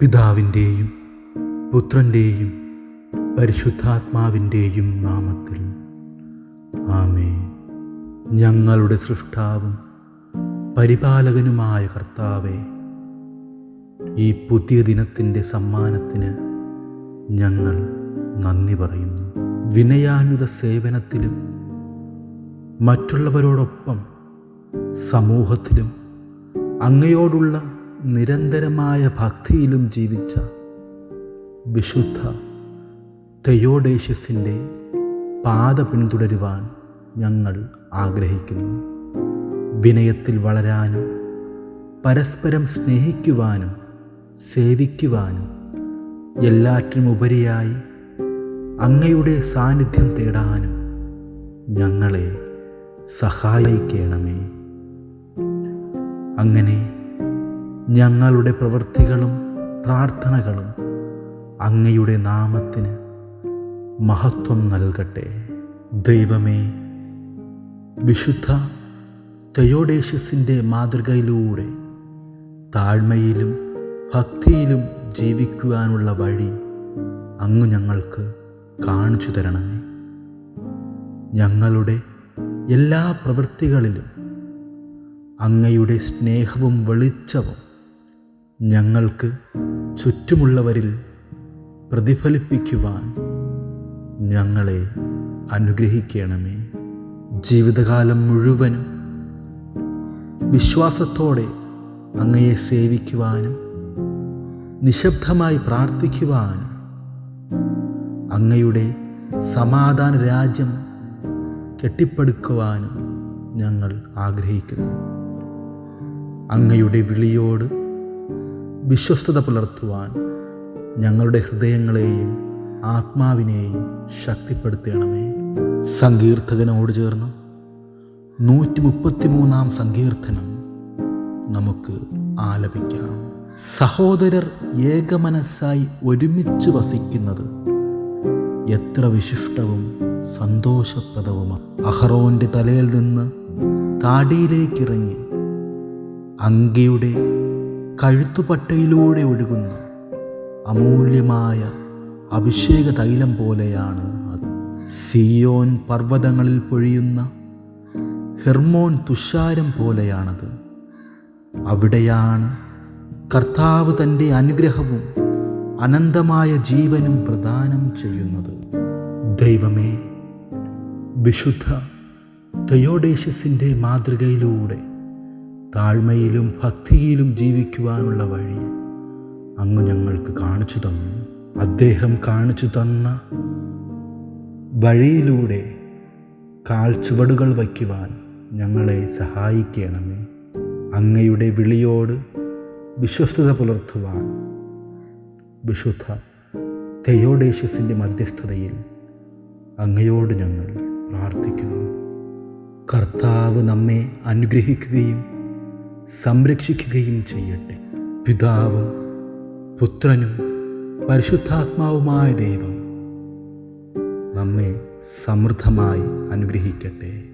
പിതാവിന്റെയും പുത്രന്റെയും പരിശുദ്ധാത്മാവിന്റെയും നാമത്തിൽ. ആമേ ഞങ്ങളുടെ സൃഷ്ടാവും പരിപാലകനുമായ കർത്താവെ ഈ പുതിയ ദിനത്തിന്റെ സമ്മാനത്തിന് ഞങ്ങൾ നന്ദി പറയുന്നു. വിനയാനുത സേവനത്തിലും മറ്റുള്ളവരോടൊപ്പം സമൂഹത്തിലും അങ്ങയോടുള്ള നിരന്തരമായ ഭക്തിയിലും ജീവിച്ച വിശുദ്ധ തെയോഡേഷ്യസിന്റെ പാത പിന്തുടരുവാൻ ഞങ്ങൾ ആഗ്രഹിക്കുന്നു. വിനയത്തിൽ വളരാനും പരസ്പരം സ്നേഹിക്കുവാനും സേവിക്കുവാനും എല്ലാറ്റിനുമുപരിയായി അങ്ങയുടെ സാന്നിധ്യം തേടാനും ഞങ്ങളെ സഹായിക്കണമേ. അങ്ങനെ ഞങ്ങളുടെ പ്രവൃത്തികളും പ്രാർത്ഥനകളും അങ്ങയുടെ നാമത്തിന് മഹത്വം നൽകട്ടെ. ദൈവമേ വിശുദ്ധ തയോഡേഷ്യസിന്റെ മാതൃകയിലൂടെ താഴ്മയിലും ഭക്തിയിലും ജീവിക്കുവാനുള്ള വഴി അങ്ങ് ഞങ്ങൾക്ക് കാണിച്ചു തരണമേ. ഞങ്ങളുടെ എല്ലാ പ്രവൃത്തികളിലും അങ്ങയുടെ സ്നേഹവും വെളിച്ചവും ഞങ്ങൾക്ക് ചുറ്റുമുള്ളവരിൽ പ്രതിഫലിപ്പിക്കുവാൻ ഞങ്ങളെ അനുഗ്രഹിക്കണമേ. ജീവിതകാലം മുഴുവനും വിശ്വാസത്തോടെ അങ്ങയെ സേവിക്കുവാനും നിശബ്ദമായി പ്രാർത്ഥിക്കുവാനും അങ്ങയുടെ സമാധാന രാജ്യം കെട്ടിപ്പടുക്കുവാനും ഞങ്ങൾ ആഗ്രഹിക്കുന്നു. അങ്ങയുടെ വിളിയോട് വിശ്വസ്തത പുലർത്തുവാൻ ഞങ്ങളുടെ ഹൃദയങ്ങളെയും ആത്മാവിനെയും ശക്തിപ്പെടുത്തണമേ. സങ്കീർത്തകനോട് ചേർന്ന് നൂറ്റി മുപ്പത്തി മൂന്നാം സങ്കീർത്തനം നമുക്ക് ആലപിക്കാം. സഹോദരർ ഏകമനസ്സായി ഒരുമിച്ച് വസിക്കുന്നത് എത്ര വിശിഷ്ടവും സന്തോഷപ്രദവുമാണ് അഹറോന്റെ തലയിൽ നിന്ന് താടിയിലേക്കിറങ്ങി അങ്കിയുടെ കഴുത്തുപട്ടയിലൂടെ ഒഴുകുന്ന അമൂല്യമായ അഭിഷേക തൈലം പോലെയാണ് അത്. സിയോൻ പർവതങ്ങളിൽ പൊഴിയുന്ന ഹെർമോൻ തുഷാരം പോലെയാണത്. അവിടെയാണ് കർത്താവ് തന്റെ അനുഗ്രഹവും അനന്തമായ ജീവനും പ്രദാനം ചെയ്യുന്നത്. ദൈവമേ വിശുദ്ധ തയോഡേഷ്യസിന്റെ മാതൃകയിലൂടെ താഴ്മയിലും ഭക്തിയിലും ജീവിക്കുവാനുള്ള വഴി അങ്ങ് ഞങ്ങൾക്ക് കാണിച്ചു തന്നു. അദ്ദേഹം കാണിച്ചു തന്ന വഴിയിലൂടെ കാൽച്ചുവടുകൾ വയ്ക്കുവാൻ ഞങ്ങളെ സഹായിക്കണമേ. അങ്ങയുടെ വിളിയോട് വിശ്വസ്തത പുലർത്തുവാൻ വിശുദ്ധ തെയോഡേഷ്യസിന്റെ മധ്യസ്ഥതയിൽ അങ്ങയോട് ഞങ്ങൾ പ്രാർത്ഥിക്കുന്നു. കർത്താവ് നമ്മെ അനുഗ്രഹിക്കുകയും സംരക്ഷിക്കുകയും ചെയ്യട്ടെ. പിതാവും പുത്രനും പരിശുദ്ധാത്മാവുമായ ദൈവം നമ്മെ സമൃദ്ധമായി അനുഗ്രഹിക്കട്ടെ.